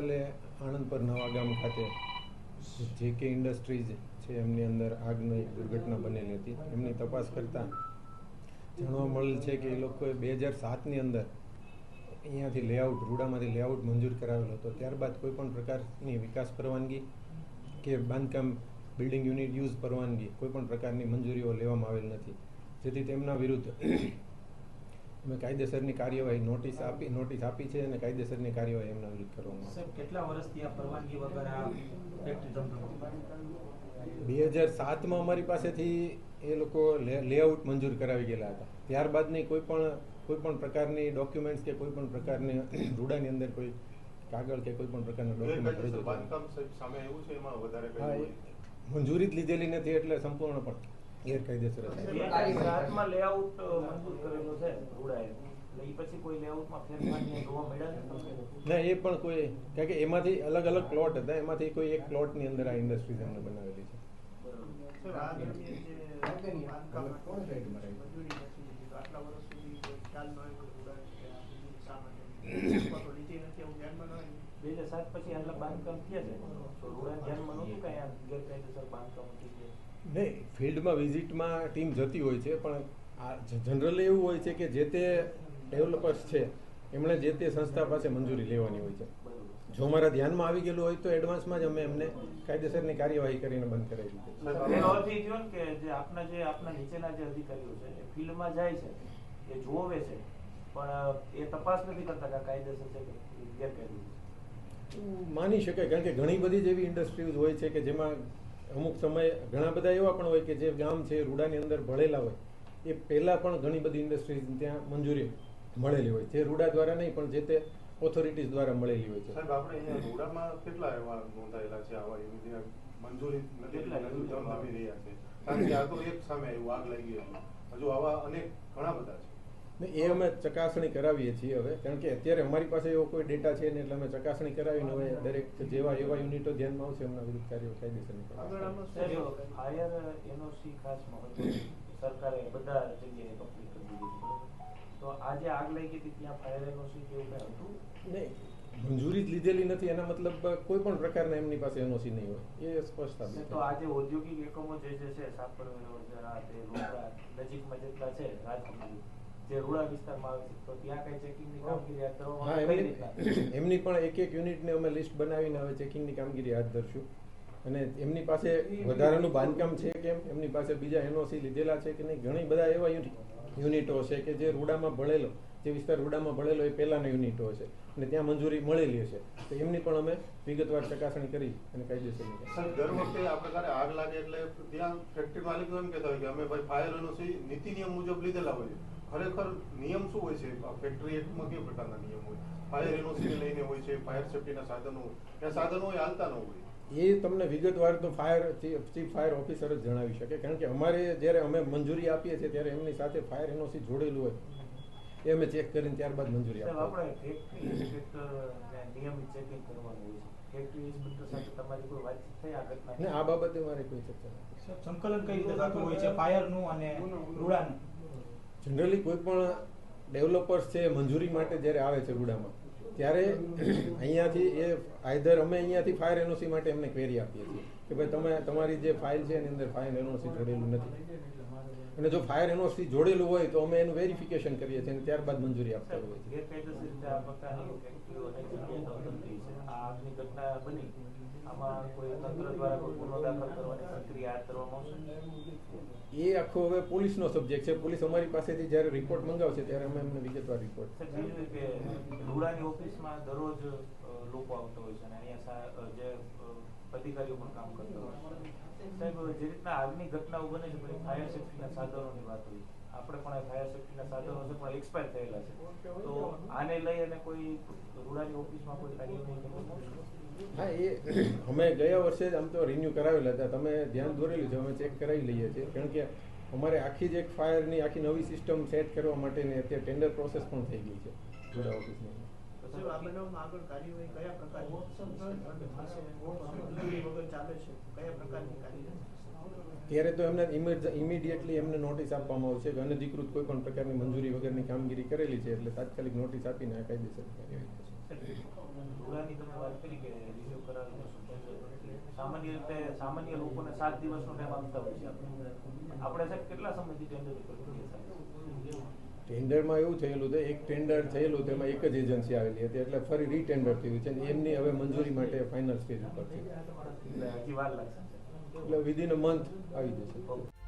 ગઈકાલે આણંદ પર નવા ગામ ખાતે જે કે ઇન્ડસ્ટ્રીઝ છે, એમની અંદર આગની દુર્ઘટના બનેલી હતી. એમની તપાસ કરતાં જાણવા મળેલ છે કે એ લોકોએ બે હજાર સાતની અંદર અહીંયાથી લેઆઉટ, રૂડામાંથી લેઆઉટ મંજૂર કરાવેલો હતો. ત્યારબાદ કોઈ પણ પ્રકારની વિકાસ પરવાનગી કે બાંધકામ બિલ્ડિંગ યુનિટ યુઝ પરવાનગી કોઈ પણ પ્રકારની મંજૂરીઓ લેવામાં આવેલ નથી. જેથી તેમના વિરુદ્ધ અમે કાયદેસરની કાર્યવાહી નોટિસ આપી નોટિસ આપી છે અને કાયદેસરની કાર્યવાહી એમના વિરુદ્ધ કરવામાં સર કેટલા વર્ષથી આ પરવાનગી વગર આ ફેક્ટરી ધમધમતી બે હજાર સાતમાં અમારી પાસેથી એ લોકો લેઆઉટ મંજૂર કરાવી ગયેલા હતા. ત્યારબાદની કોઈ પણ કોઈ પણ પ્રકારની ડોક્યુમેન્ટ્સ કે કોઈ પણ પ્રકારની રૂડાની અંદર કોઈ કાગળ કે કોઈ પણ પ્રકારના ડોક્યુમેન્ટ રજૂ સામે એવું છે? એમાં વધારે મંજૂરી જ લીધેલી નથી એટલે સંપૂર્ણ પણ ગેરકાયદેસર હશે. લેઆઉટ મંજૂર કરેલો છે રૂડાએ પછી કોઈ લેઆઉટમાં જોવા મળ્યા ના એ પણ કોઈ કારણ કે એમાંથી અલગ અલગ પ્લોટ હતા. એમાંથી કોઈ એક પ્લોટની અંદર આ ઇન્ડસ્ટ્રીઝ એમને બનાવેલી છે. ન બે હજાર સાત પછી આટલા બાંધકામ થયા છે? તો રૂડા ધ્યાનમાં નહોતું કઈ ગેરકાયદેસર બાંધકામ થઈ ગયા? નહીં ફિલ્ડમાં વિઝિટમાં ટીમ જતી હોય છે પણ આ જનરલી એવું હોય છે કે જે તે ડેવલપર્સ છે એમણે જે તે સંસ્થા પાસે મંજૂરી લેવાની હોય છે. જો અમારા ધ્યાનમાં આવી ગયેલું હોય તો એડવાન્સમાં જ અમે એમને કાયદેસરની કાર્યવાહી કરીને બંધ કરાવી કે જે આપના જે આપના નીચેના જે અધિકારીઓ છે એ ફિલ્ડમાં જાય છે એ જોવે છે પણ એ તપાસ નથી કરતા કે કાયદેસર છે કે ગેરકાયદેસર માની શકાય કારણ કે ઘણી બધી જેવી ઇન્ડસ્ટ્રીઝ હોય છે કે જેમાં અમુક સમય ઘણા બધા એવા પણ હોય કે જે ગામ છે રૂડાની અંદર ભળેલા હોય એ પહેલાં પણ ઘણી બધી ઇન્ડસ્ટ્રીઝ ત્યાં મંજૂરી મળેલી હોય. જે રૂડા દ્વારા નહીં પણ જે તે ઓથોરિટીઝ દ્વારા મળેલી હોય છે. સાહેબ આપણે અહીંયા રૂડામાં કેટલા એવા નોંધાયેલા છે? આવા એવી મંજૂરી નથી રહ્યા છે. કારણ કે આ તો એક સામે આવ્યું આગ લાગી હજુ આવા અનેક ઘણા બધા છે. એ અમે ચકાસણી કરાવીએ છીએ હવે. કારણ કે અત્યારે અમારી પાસે એવો કોઈ ડેટા છે નહીં એટલે અમે ચકાસણી કરાવીને હવે દરેક જેવા એવા યુનિટો ધ્યાનમાં આવશે એમના વિરુદ્ધ કાર્યો કાયદેસરની ફાયર એનઓસી ખાસ મહત્વ સરકારે બધા જગ્યાએ કમ્પ્લીટ કરી દીધી તો આજે આગ લાગી હતી ત્યાં ફાયર એનઓસી જેવું કઈ હતું? નહીં. મંજૂરી જ લીધેલી નથી. એના મતલબ કોઈ પણ પ્રકારના એમની પાસે એનઓસી નહીં હોય. એ સ્પષ્ટ છે તો આજે ઔદ્યોગિક એકમો જે જે છે સાપડ રોડા નજીકમાં જેટલા છે રાજકોટ જે રૂરલ વિસ્તારમાં આવે છે તો ત્યાં કઈ ચેકિંગની કામગીરી હાથ ધરવામાં એમની પણ એક એક યુનિટને અમે લિસ્ટ બનાવીને હવે ચેકિંગની કામગીરી હાથ ધરશું. અને એમની પાસે વધારાનું બાંધકામ છે કેમ એમની પાસે બીજા એનઓસી લીધેલા છે કે નહીં? ઘણી બધા એવા યુનિટ. યુનિટો છે કે જે રૂડામાં ભળેલો, જે વિસ્તાર રૂડામાં ભળેલો એ પહેલાંના યુનિટો હશે અને ત્યાં મંજૂરી મળેલી હશે તો એમની પણ અમે વિગતવાર ચકાસણી કરી અને કાયદેસર દર વખતે આ પ્રકારે આગ લાગે એટલે ત્યાં ફેક્ટરી માલિકો એમ કહેતા હોય કે અમે ભાઈ ફાયર એનઓસી નીતિ નિયમ મુજબ લીધેલા હોય ખરેખર નિયમ શું હોય છે? ફેક્ટરી એક્ટમાં કેવા પ્રકારના નિયમ હોય? ફાયર એનઓસી લઈને હોય છે ફાયર સેફ્ટીના સાધનો હોય. ત્યાં સાધનો હાલતા ન હોય. એ તમને વિગતવાર તો ફાયર ચીફ ફાયર ઓફિસર જ જણાવી શકે. કારણ કે અમારે જ્યારે અમે મંજૂરી આપીએ છીએ ત્યારે એમની સાથે ફાયર એનઓસી જોડેલું હોય. એ અમે ચેક કરીને ત્યારબાદ મંજૂરી આપીએ. નિયમિત ચેકિંગ કરવાનું હોય છે. આ બાબતે મારે કોઈ ચર્ચા નથી. સંકલન કઈ રીતે થતું હોય છે? ફાયરનું અને રૂડાનું? જનરલી કોઈ પણ ડેવલપર્સ છે મંજૂરી માટે જ્યારે આવે છે રૂડામાં ત્યારે અહીંયાથી એ આઈધર અમે અહીંયાથી ફાયર એનઓસી માટે એમને ક્વેરી આપીએ છીએ કે ભાઈ તમે, તમારી જે ફાઇલ છે એની અંદર ફાયર એનઓસી જોડેલું નથી. અને જો ફાયર એનઓસી જોડેલું હોય તો અમે એનું વેરિફિકેશન કરીએ છીએ અને ત્યારબાદ મંજૂરી આપતા આવશે? એ આખો હવે પોલીસનો સબ્જેક્ટ છે. પોલીસ અમારી પાસેથી જ્યારે રિપોર્ટ મંગાવશે ત્યારે અમે એમને વિગતવાર રિપોર્ટ રૂડાની ઓફિસમાં દરરોજ લોકો આવતા હોય છે અને અહીંયા જે અધિકારીઓ પણ કામ કરતા હોય છે. સાહેબ જે રીતના આગની ઘટનાઓ બને છે પછી ફાયર સેફ્ટીના સાધનોની વાત હોય. આપણે પણ ફાયર સેફ્ટીના સાધનો છે, પણ એક્સપાયર થયેલા છે. તો આને લઈ અને કોઈ રૂરાની ઓફિસમાં કોઈ કરવાની હા, એ અમે ગયા વર્ષે જ આમ તો રિન્યુ કરાવેલા હતા. તમે ધ્યાન દોરેલું છે, અમે ચેક કરાવી લઈએ છીએ. કારણ કે અમારે આખી જ એક ફાયરની આખી નવી સિસ્ટમ સેટ કરવા માટેની અત્યારે ટેન્ડર પ્રોસેસ પણ થઈ ગઈ છે જોડા ઓફિસની. ત્યારે તો એમને ઇમિડિયેટલી એમને નોટિસ આપવામાં આવશે કે અનધિકૃત કોઈ પણ પ્રકારની મંજૂરી વગરની કામગીરી કરેલી છે એટલે તાત્કાલિક નોટિસ આપીને આ કાયદેસર કાર્યવાહી થશે. તમે વાત કરી કે રિન્યુ કરાવી સામાન્ય રીતે સામાન્ય લોકોને સાત દિવસનો ટાઈમ આપતા હોય છે. આપણે સાહેબ કેટલા સમયથી ટેન્ડર ટેન્ડરમાં એવું થયેલું છે એક ટેન્ડર થયેલું તેમાં એક જ એજન્સી આવેલી હતી એટલે ફરી રીટેન્ડર થયું છે એમની હવે મંજૂરી માટે ફાઇનલ સ્ટેજ ઉપર છે. એટલે વિધિન અ મંથ આવી જશે.